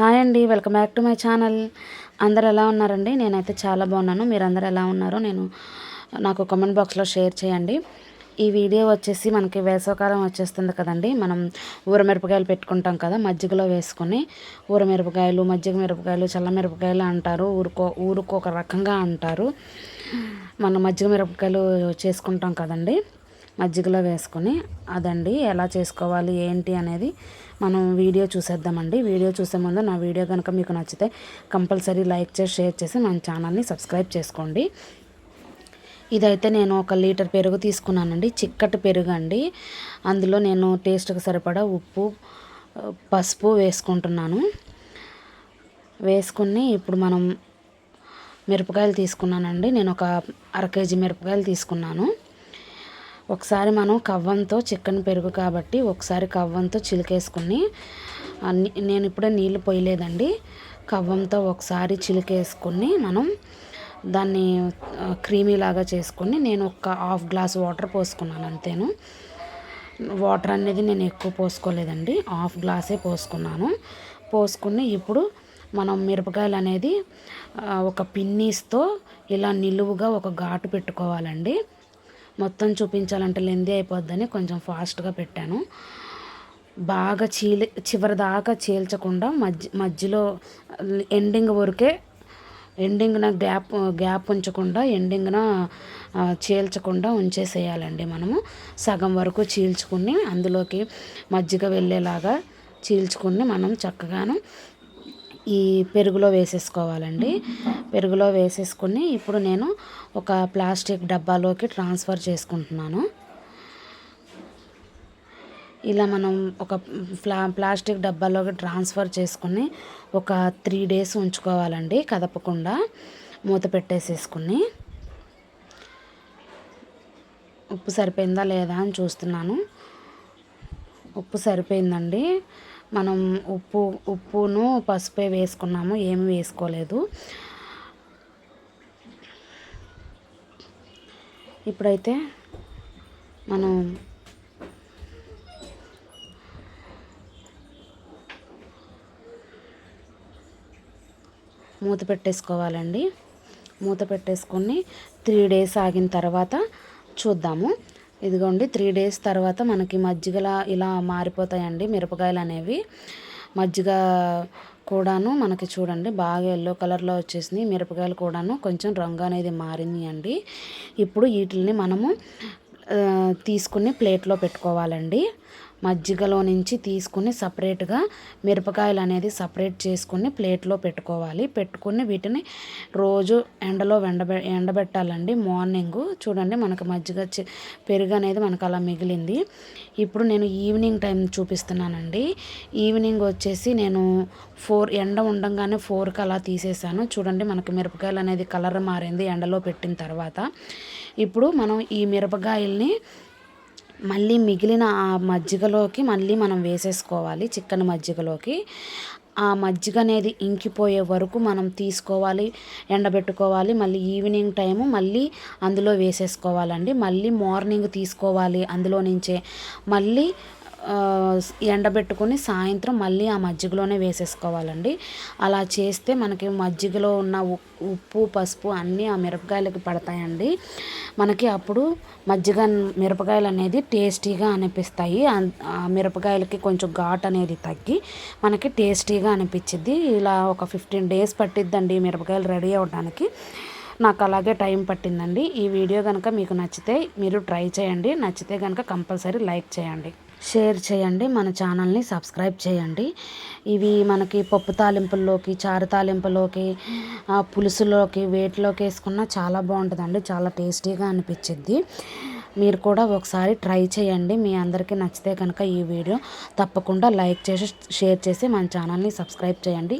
Hi అండి welcome back to my channel. అందరు ఎలా ఉన్నారండి? నేనైతే చాలా బాగున్నాను. మీరు అందరు ఎలా ఉన్నారో నేను నాకు కామెంట్ బాక్స్లో షేర్ చేయండి. ఈ వీడియో వచ్చేసి మనకి వేసవకాలం వచ్చేస్తుంది కదండి. మనం ఊరమిరపకాయలు పెట్టుకుంటాం కదా మజ్జిగలో వేసుకొని ఊరమిరపకాయలు మజ్జిగ మిరపకాయలు చల్ల మిరపకాయలు అంటారు. ఊరుకో ఊరుకు ఒక రకంగా అంటారు. మనం మజ్జిగ మిరపకాయలు చేసుకుంటాం కదండి. మజ్జిగలో వేసుకొని అదండి ఎలా చేసుకోవాలి ఏంటి అనేది మనం వీడియో చూసేద్దామండి. వీడియో చూసే ముందు నా వీడియో కనుక మీకు నచ్చితే కంపల్సరీ లైక్ చేసి షేర్ చేసి మన ఛానల్ని సబ్స్క్రైబ్ చేసుకోండి. ఇదైతే నేను ఒక లీటర్ పెరుగు తీసుకున్నానండి. చిక్కటి పెరుగు అండి. అందులో నేను టేస్ట్కి సరిపడా ఉప్పు పసుపు వేసుకుంటున్నాను. వేసుకుని ఇప్పుడు మనం మిరపకాయలు తీసుకున్నానండి. నేను ఒక అర కేజీ మిరపకాయలు తీసుకున్నాను. ఒకసారి మనం కవ్వంతో చికెన్ పెరుగు కాబట్టి ఒకసారి కవ్వంతో చిలికేసుకుని నేను ఇప్పుడే నీళ్ళు పోయలేదండి. కవ్వంతో ఒకసారి చిలికేసుకుని మనం దాన్ని క్రీమీ లాగా చేసుకుని నేను ఒక హాఫ్ గ్లాస్ వాటర్ పోసుకున్నాను అంతేను. వాటర్ అనేది నేను ఎక్కువ పోసుకోలేదండి. హాఫ్ గ్లాసే పోసుకున్నాను. పోసుకుని ఇప్పుడు మనం మిరపకాయలు అనేది ఒక పిన్నీస్తో ఇలా నిలువుగా ఒక ఘాటు పెట్టుకోవాలండి. మొత్తం చూపించాలంటే లెందీ అయిపోద్దని కొంచెం ఫాస్ట్గా పెట్టాను. బాగా చీలి చివరి దాకా చీల్చకుండా మధ్య మధ్యలో ఎండింగ్ వరకే ఎండింగ్న గ్యాప్ గ్యాప్ ఉంచకుండా ఎండింగ్న చీల్చకుండా ఉంచేసేయాలండి మనము. సగం వరకు చీల్చుకుని అందులోకి మజ్జిగ వెళ్ళేలాగా చీల్చుకుని మనం చక్కగాను ఈ పెరుగులో వేసేసుకోవాలండి. పెరుగులో వేసేసుకుని ఇప్పుడు నేను ఒక ప్లాస్టిక్ డబ్బాలోకి ట్రాన్స్ఫర్ చేసుకుంటున్నాను. ఇలా మనం ఒక ప్లా ప్లాస్టిక్ డబ్బాలోకి ట్రాన్స్ఫర్ చేసుకుని ఒక త్రీ డేస్ ఉంచుకోవాలండి కదపకుండా మూత పెట్టేసేసుకుని. ఉప్పు సరిపోయిందా లేదా అని చూస్తున్నాను. ఉప్పు సరిపోయిందండి. మనం ఉప్పు ఉప్పును పసుపే వేసుకున్నాము ఏమి వేసుకోలేదు. ఇప్పుడైతే మనం మూత పెట్టేసుకోవాలండి. మూత పెట్టేసుకొని త్రీ డేస్ ఆగిన తర్వాత చూద్దాము. ఇదిగోండి త్రీ డేస్ తర్వాత మనకి మజ్జిగలా ఇలా మారిపోతాయండి మిరపకాయలు అనేవి. మజ్జిగ కూడాను మనకి చూడండి బాగా ఎల్లో కలర్లో వచ్చేసింది మిరపకాయలు కూడాను కొంచెం రంగు అనేది మారింది అండి ఇప్పుడు వీటిని మనము తీసుకుని ప్లేట్లో పెట్టుకోవాలండి. మజ్జిగలో నుంచి తీసుకుని సపరేట్గా మిరపకాయలు అనేది సపరేట్ చేసుకుని ప్లేట్లో పెట్టుకోవాలి. పెట్టుకుని వీటిని రోజు ఎండలో ఎండబె ఎండబెట్టాలండి. మార్నింగ్ చూడండి మనకు మజ్జిగ పెరుగు అనేది మనకు అలా మిగిలింది. ఇప్పుడు నేను ఈవినింగ్ టైం చూపిస్తున్నానండి. ఈవినింగ్ వచ్చేసి నేను ఫోర్ ఎండ ఉండంగానే ఫోర్కి అలా తీసేసాను. చూడండి మనకు మిరపకాయలు అనేది కలర్ మారింది ఎండలో పెట్టిన తర్వాత. ఇప్పుడు మనం ఈ మిరపకాయల్ని మళ్ళీ మిగిలిన ఆ మజ్జిగలోకి మళ్ళీ మనం వేసేసుకోవాలి చికెన్ మజ్జిగలోకి. ఆ మజ్జిగ అనేది ఇంకిపోయే వరకు మనం తీసుకోవాలి ఎండబెట్టుకోవాలి మళ్ళీ ఈవినింగ్ టైము మళ్ళీ అందులో వేసేసుకోవాలండి. మళ్ళీ మార్నింగ్ తీసుకోవాలి అందులో నుంచే. మళ్ళీ ఎండబెట్టుకొని సాయంత్రం మళ్ళీ ఆ మజ్జిగలోనే వేసేసుకోవాలండి. అలా చేస్తే మనకి మజ్జిగలో ఉన్న ఉప్పు పసుపు అన్నీ ఆ మిరపకాయలకి పడతాయండి. మనకి అప్పుడు మజ్జిగ మిరపకాయలు అనేది టేస్టీగా అనిపిస్తాయి. ఆ మిరపకాయలకి కొంచెం ఘాట్ అనేది తగ్గి మనకి టేస్టీగా అనిపించింది ఇలా ఒక ఫిఫ్టీన్ డేస్ పట్టిద్దండి మిరపకాయలు రెడీ అవ్వడానికి. నాకు అలాగే టైం పట్టిందండి. ఈ వీడియో కనుక మీకు నచ్చితే మీరు ట్రై చేయండి. నచ్చితే కనుక కంపల్సరీ లైక్ చేయండి. షేర్ చేయండి మన ఛానల్ని సబ్స్క్రైబ్ చేయండి. ఇవి మనకి పప్పు తాలింపుల్లోకి చారు తాలింపులోకి పులుసులోకి వేటిలోకి వేసుకున్నా చాలా బాగుంటుందండి చాలా టేస్టీగా అనిపించింది మీరు కూడా ఒకసారి ట్రై చేయండి మీ అందరికీ నచ్చితే కనుక ఈ వీడియో తప్పకుండా లైక్ చేసి షేర్ చేసి మన ఛానల్ని సబ్స్క్రైబ్ చేయండి.